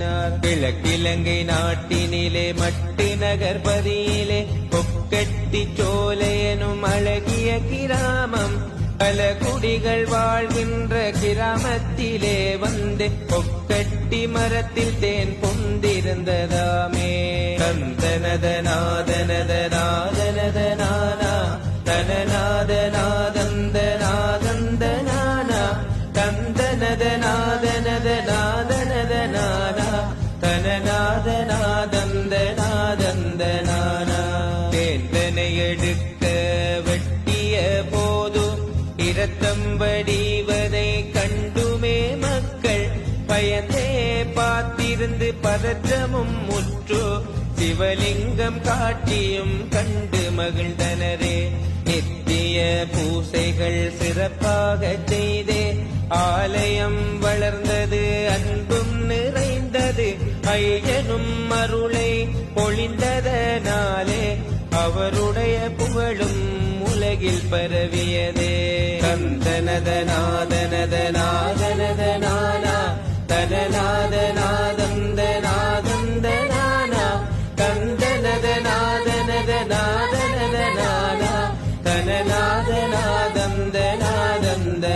பேசினார் கிழக்கிழங்கை நாட்டினிலே மட்டு நகர்பதியிலே கொக்கட்டி சோலை எனும் அழகிய கிராமம். பல குடிகள் வாழ்கின்ற கிராமத்திலே வந்து கொக்கட்டி மரத்தில் தேன் பொந்திருந்ததாமே. கந்தனத நாதனத நாதனத நானா. எடுக்க வெட்டிய போது இரத்தம் வடிவதை கண்டுமே மக்கள். பயந்தே பார்த்திருந்து பதற்றமும் முற்று சிவலிங்கம் காட்டியும் கண்டு மகிழ்ந்தனரே. நித்திய பூசைகள் சிறப்பாக செய்தே ஆலயம் வளர்ந்தது அன்பும் நிறைந்தது ஐயனும் அருளை பொழிந்ததனாலே அவருடைய புகழும் உலகில் பரவியதே. கந்தனதநாதனதநாதனதனானா நாதனத கந்தனதநாதனதநாதனதனானா நானா தனநாத நாதந்த நாதந்த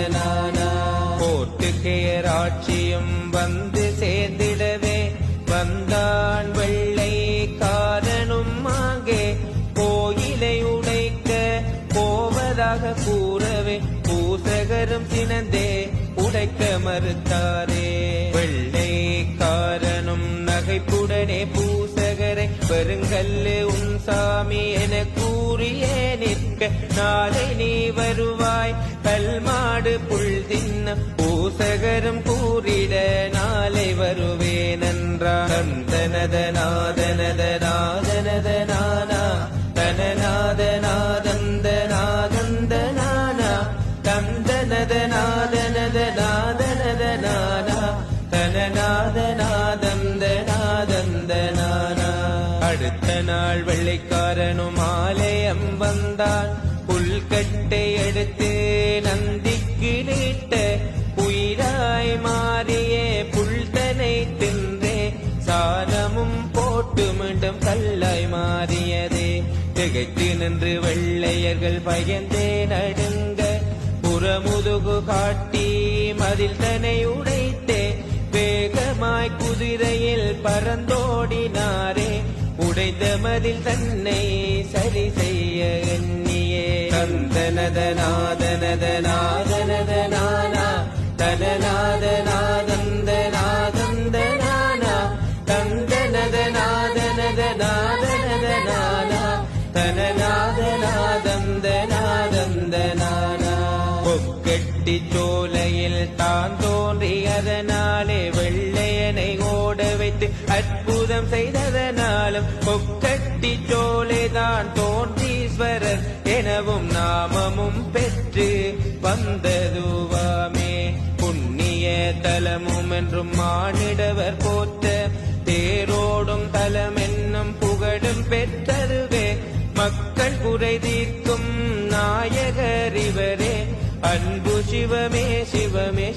உடைக்க மறுத்தாரே. வெள்ளைக்காரனும் நகைப்புடனே பூசகரை பெருங்கல்லு உன் சாமி என கூறியே நிற்க நாளை நீ வருவாய். கல்மாடு புல் தின்ன பூசகரும் அடுத்த நாள் வெள்ளைக்காரனும் ஆலயம் வந்தான். புல்கட்டை எடுத்து நந்திக்கு நீட்ட உயிராய் மாறிய புல்தனை தின்றே. சாரமும் போட்டு மீண்டும் கல்லாய் மாறியதே. திகைத்து நின்று வெள்ளையர்கள் பயந்தே நடுங்க. புறமுதுகு காட்டி மதில் தனை நானா தன்னை சரி செய்ய எண்ணியே. தனநாத நாதந்த நாதந்த நானா கொக்கெட்டி சோலையில் தான் தோன்றி அதனாலே வெள்ளையனை ஓட வைத்து அற்புதம் செய்ததனாலும் கொக்கட்டி சோலைதான் தோன்றீஸ்வரர் எனவும் நாமமும் பெற்று வந்ததுவாமே. புண்ணிய தலமும் என்றும் மானிடவர் போற்ற தேரோடும் தலம் என்னும் புகழும் பெற்றருவே மக்கள் குறை தீர்க்கும் நாயகர் இவரே. அன்பு சிவமே சிவமே